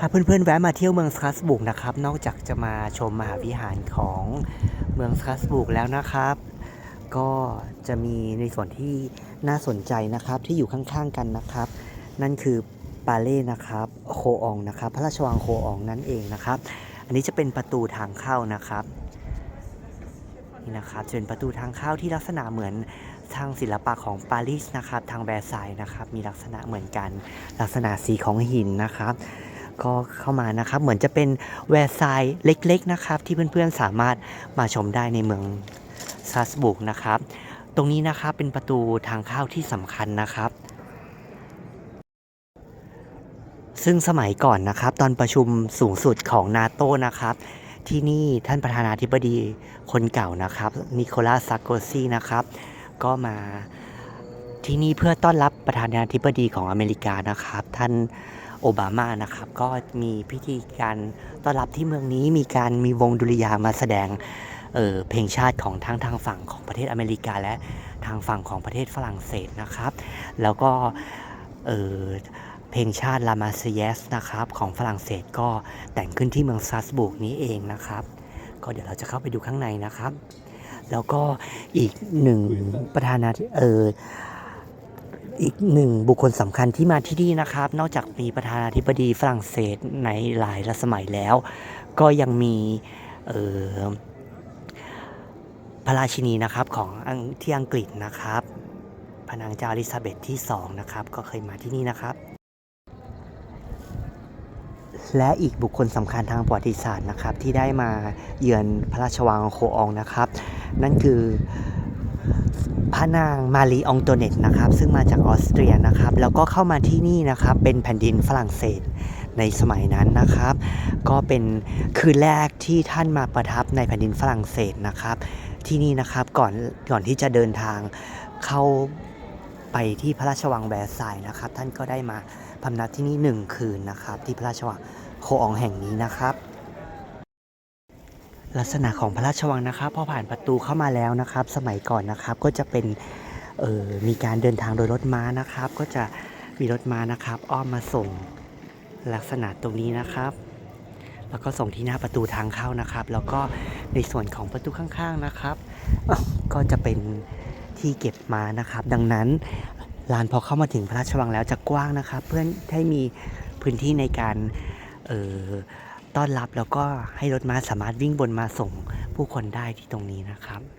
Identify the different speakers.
Speaker 1: ถ้าเพื่อนๆแวะมาเที่ยวเมืองสตรัสบุกนะครับ นอกจากจะมาชมมหาวิหารของเมืองสตรัสบุกแล้วนะครับ ก็จะมีในส่วนที่น่าสนใจนะครับที่อยู่ข้างๆกันนะครับ นั่นคือปาเล่นะครับโคอองนะครับ พระราชวังโคอองนั่นเองนะครับ อันนี้จะเป็นประตูทางเข้านะครับนี่นะครับจะเป็นประตูทางเข้าที่ลักษณะเหมือนทางศิลปะของปารีสนะครับ ทางแวร์ไซน์นะครับ มีลักษณะเหมือนกัน ลักษณะสีของหินนะครับ ก็เข้ามานะครับ เหมือนจะเป็นแวร์ไซน์เล็กๆนะครับ ที่เพื่อนๆสามารถมาชมได้ในเมืองซาสบุกนะครับ ตรงนี้นะครับเป็นประตูทางเข้าที่สำคัญนะครับซึ่งสมัยก่อนนะครับ ตอนประชุมสูงสุดของนาโตนะครับ ที่นี่ท่านประธานาธิบดีคนเก่านะครับ นิโคลัสซาโกซีนะครับ ก็มาที่นี่เพื่อต้อนรับประธานาธิบดีของอเมริกานะครับ ท่าน โอบามานะครับ ก็มีพิธีการต้อนรับที่เมืองนี้มีการมีวงดุริยางมาแสดงเออเพลงชาติของทั้งทางฝั่งของประเทศอเมริกา และทางฝั่งของประเทศฝรั่งเศสนะครับ แล้วก็เอ่อเพลงชาติลามาเซเยสนะครับของฝรั่งเศสก็แต่งขึ้นที่เมืองซาสบุกนี้เองนะครับ ก็เดี๋ยวเราจะเข้าไปดูข้างในนะครับ แล้วก็อีกหนึ่งประธานาธิเออ อีกหนึ่งบุคคลสำคัญที่มาที่นี่นะครับ นอกจากมีประธานาธิบดีฝรั่งเศสในหลายรัสมัยแล้ว ก็ยังมีออพระราชินีนะครับของที่อังกฤษนะครับพระนางเจ้าอลิซาเบธที่สองนะครับก็เคยมาที่นี่นะครับ และอีกบุคคลสำคัญทางประวัติศาสตร์นะครับที่ได้มาเยือนพระราชวังโคอองนะครับ นั่นคือ พระนางมารีองโตเนตนะครับซึ่งมาจากออสเตรียนะครับ แล้วก็เข้ามาที่นี่นะครับเป็นแผ่นดินฝรั่งเศสในสมัยนั้นนะครับ ก็เป็นคืนแรกที่ท่านมาประทับในแผ่นดินฝรั่งเศสนะครับ ที่นี่นะครับก่อนก่อนที่จะเดินทางเข้าไปที่พระราชวังแวร์ไซน์นะครับ ท่านก็ได้มาพำนักที่นี่หนึ่งคืนนะครับ ที่พระราชวังโคอองแห่งนี้นะครับ ลักษณะของพระราชวังนะครับพอผ่านประตูเข้ามาแล้วนะครับ สมัยก่อนนะครับก็จะเป็นเออมีการเดินทางโดยรถม้านะครับ ก็จะมีรถม้านะครับ อ้อมมาส่งลักษณะตรงนี้นะครับ แล้วก็ส่งที่หน้าประตูทางเข้านะครับ แล้วก็ในส่วนของประตูข้างๆนะครับ ก็จะเป็นที่เก็บม้านะครับ ดังนั้นลานพอเข้ามาถึงพระราชวังแล้วจะกว้างนะครับ เพื่อให้มีพื้นที่ในการเออ ต้อนรับแล้วก็ให้รถม้าสามารถวิ่งบนมาส่งผู้คนได้ที่ตรงนี้นะครับ